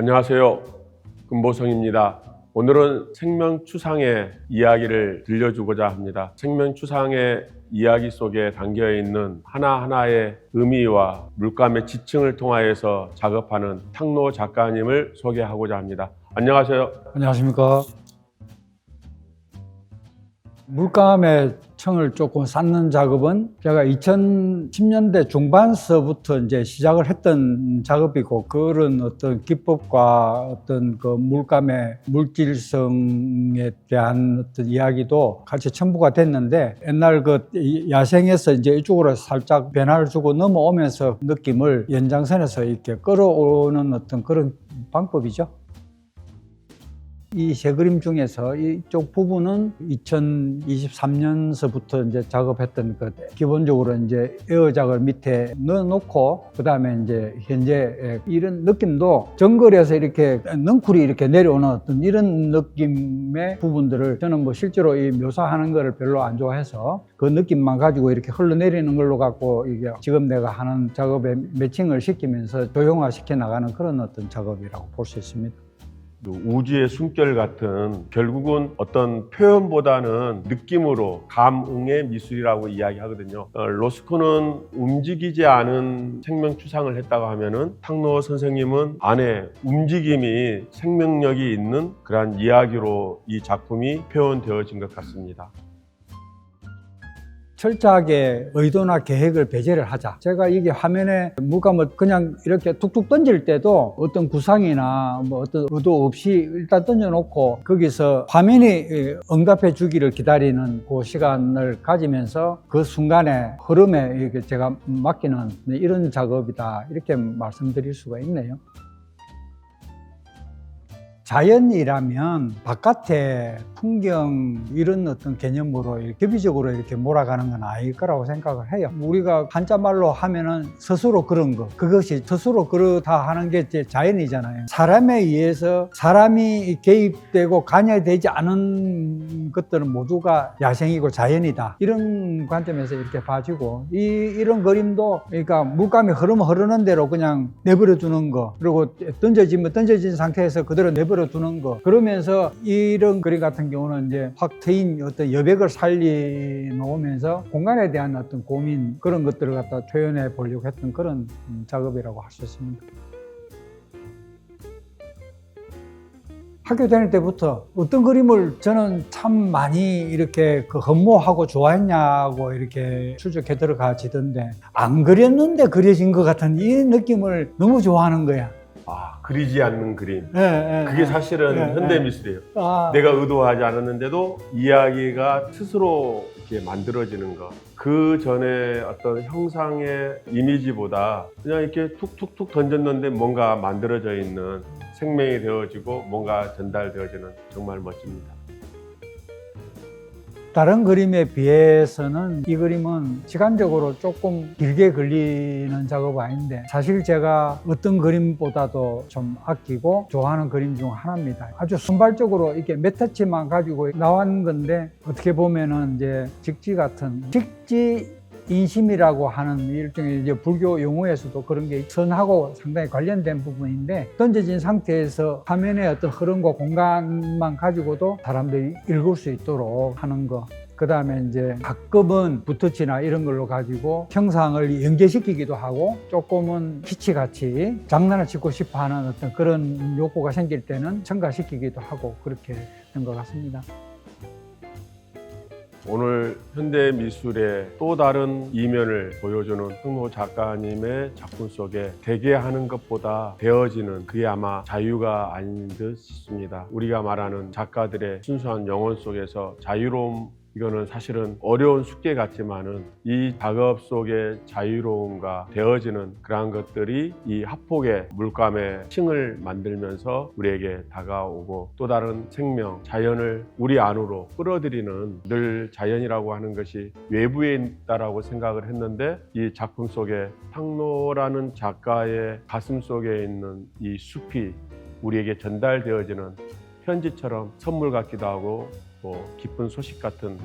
안녕하세요. 금보성입니다. 오늘은 생명추상의 이야기를 들려주고자 합니다. 생명추상의 이야기 속에 담겨 있는 하나하나의 의미와 물감의 지층을 통하여서 작업하는 탕노 작가님을 소개하고자 합니다. 안녕하세요. 안녕하십니까. 물감의 청을 조금 쌓는 작업은 제가 2010년대 중반서부터 이제 시작을 했던 작업이고 그런 어떤 기법과 어떤 그 물감의 물질성에 대한 어떤 이야기도 같이 첨부가 됐는데 옛날 그 야생에서 이제 이쪽으로 살짝 변화를 주고 넘어오면서 느낌을 연장선에서 이렇게 끌어오는 어떤 그런 방법이죠. 이 세 그림 중에서 이쪽 부분은 2023년서부터 이제 작업했던 것 기본적으로 이제 에어작을 밑에 넣어놓고 그 다음에 이제 현재 이런 느낌도 정글에서 이렇게 넝쿨이 이렇게 내려오는 어떤 이런 느낌의 부분들을 저는 뭐 실제로 이 묘사하는 거를 별로 안 좋아해서 그 느낌만 가지고 이렇게 흘러내리는 걸로 갖고 이게 지금 내가 하는 작업에 매칭을 시키면서 조형화 시켜 나가는 그런 어떤 작업이라고 볼 수 있습니다. 또 우주의 숨결 같은 결국은 어떤 표현보다는 느낌으로 감응의 미술이라고 이야기하거든요. 어, 로스코는 움직이지 않은 생명 추상을 했다고 하면은 탕노 선생님은 안에 움직임이 생명력이 있는 그러한 이야기로 이 작품이 표현되어진 것 같습니다. 철저하게 의도나 계획을 배제를 하자. 제가 이게 화면에 물감을 그냥 이렇게 툭툭 던질 때도 어떤 구상이나 뭐 어떤 의도 없이 일단 던져놓고 거기서 화면이 응답해 주기를 기다리는 그 시간을 가지면서 그 순간에 흐름에 이렇게 제가 맡기는 이런 작업이다. 이렇게 말씀드릴 수가 있네요. 자연이라면 바깥에 풍경 이런 어떤 개념으로 교비적으로 이렇게 몰아가는 건 아닐 거라고 생각을 해요. 우리가 한자말로 하면은 스스로 그런 거 그것이 스스로 그렇다 하는 게 이제 자연이잖아요. 사람에 의해서 사람이 개입되고 관여되지 않은 것들은 모두가 야생이고 자연이다. 이런 관점에서 이렇게 봐주고 이 이런 그림도 그러니까 물감이 흐르면 흐르는 대로 그냥 내버려 두는 거 그리고 던져지면 던져진 상태에서 그대로 내버려 두는 거 그러면서 이런 그림 같은 경우는 이제 확 트인 어떤 여백을 살리 놓으면서 공간에 대한 어떤 고민 그런 것들을 갖다 표현해 보려고 했던 그런 음, 작업이라고 할 수 있습니다. 학교 다닐 때부터 어떤 그림을 저는 참 많이 이렇게 그 흠모하고 좋아했냐고 이렇게 추적해 들어가지던데 안 그렸는데 그려진 것 같은 이 느낌을 너무 좋아하는 거야. 아, 그리지 않는 그림. 예, 예, 그게 예. 사실은 예, 현대 예. 미술이에요. 아, 내가 의도하지 않았는데도 이야기가 스스로 이렇게 만들어지는 것. 그 전에 어떤 형상의 이미지보다 그냥 이렇게 툭툭툭 던졌는데 뭔가 만들어져 있는 생명이 되어지고 뭔가 전달되어지는 정말 멋집니다. 다른 그림에 비해서는 이 그림은 시간적으로 조금 길게 걸리는 작업 아닌데 사실 제가 어떤 그림보다도 좀 아끼고 좋아하는 그림 중 하나입니다. 아주 순발적으로 이렇게 몇 터치만 가지고 나온 건데 어떻게 보면은 이제 직지 같은 직지 인심이라고 하는 일종의 이제 불교 용어에서도 그런 게 선하고 상당히 관련된 부분인데 던져진 상태에서 화면의 어떤 흐름과 공간만 가지고도 사람들이 읽을 수 있도록 하는 거. 그 다음에 이제 가끔은 붓터치나 이런 걸로 가지고 형상을 연계시키기도 하고 조금은 키치같이 장난을 치고 싶어 하는 어떤 그런 욕구가 생길 때는 첨가시키기도 하고 그렇게 된 것 같습니다. 오늘 현대 미술의 또 다른 이면을 보여주는 흥모 작가님의 작품 속에 대개 하는 것보다 되어지는 그게 아마 자유가 아닌 듯 싶습니다. 우리가 말하는 작가들의 순수한 영혼 속에서 자유로움 이거는 사실은 어려운 숙제 같지만은 이 작업 속의 자유로움과 되어지는 그러한 것들이 이 합폭의 물감의 층을 만들면서 우리에게 다가오고 또 다른 생명, 자연을 우리 안으로 끌어들이는 늘 자연이라고 하는 것이 외부에 있다라고 생각을 했는데 이 작품 속에 탕노라는 작가의 가슴 속에 있는 이 숲이 우리에게 전달되어지는 편지처럼 선물 같기도 하고 뭐 기쁜 소식 같은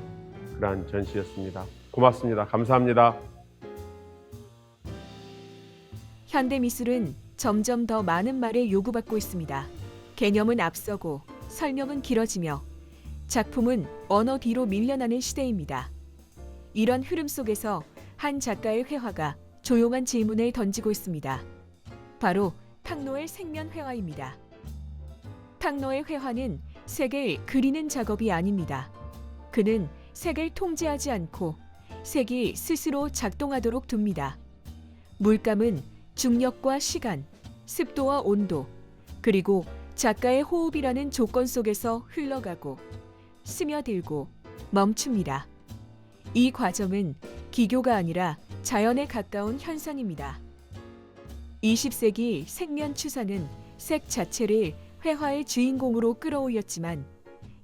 그러한 전시였습니다. 고맙습니다. 감사합니다. 현대 미술은 점점 더 많은 말을 요구받고 있습니다. 개념은 앞서고 설명은 길어지며 작품은 언어 뒤로 밀려나는 시대입니다. 이런 흐름 속에서 한 작가의 회화가 조용한 질문을 던지고 있습니다. 바로 탕노의 생면 회화입니다. 탕노의 회화는 색을 그리는 작업이 아닙니다. 그는 색을 통제하지 않고 색이 스스로 작동하도록 둡니다. 물감은 중력과 시간, 습도와 온도, 그리고 작가의 호흡이라는 조건 속에서 흘러가고 스며들고 멈춥니다. 이 과정은 기교가 아니라 자연에 가까운 현상입니다. 20세기 생면 추사는 색 자체를 회화의 주인공으로 끌어올렸지만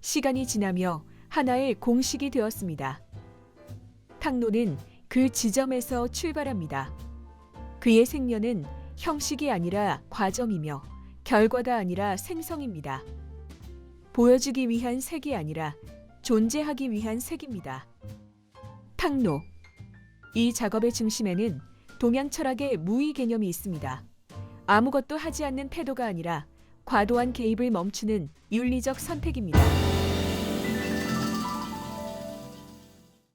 시간이 지나며 하나의 공식이 되었습니다. 탕노는 그 지점에서 출발합니다. 그의 생면은 형식이 아니라 과정이며 결과가 아니라 생성입니다. 보여주기 위한 색이 아니라 존재하기 위한 색입니다. 탕노. 이 작업의 중심에는 동양 철학의 무의 개념이 있습니다. 아무것도 하지 않는 태도가 아니라 과도한 개입을 멈추는 윤리적 선택입니다.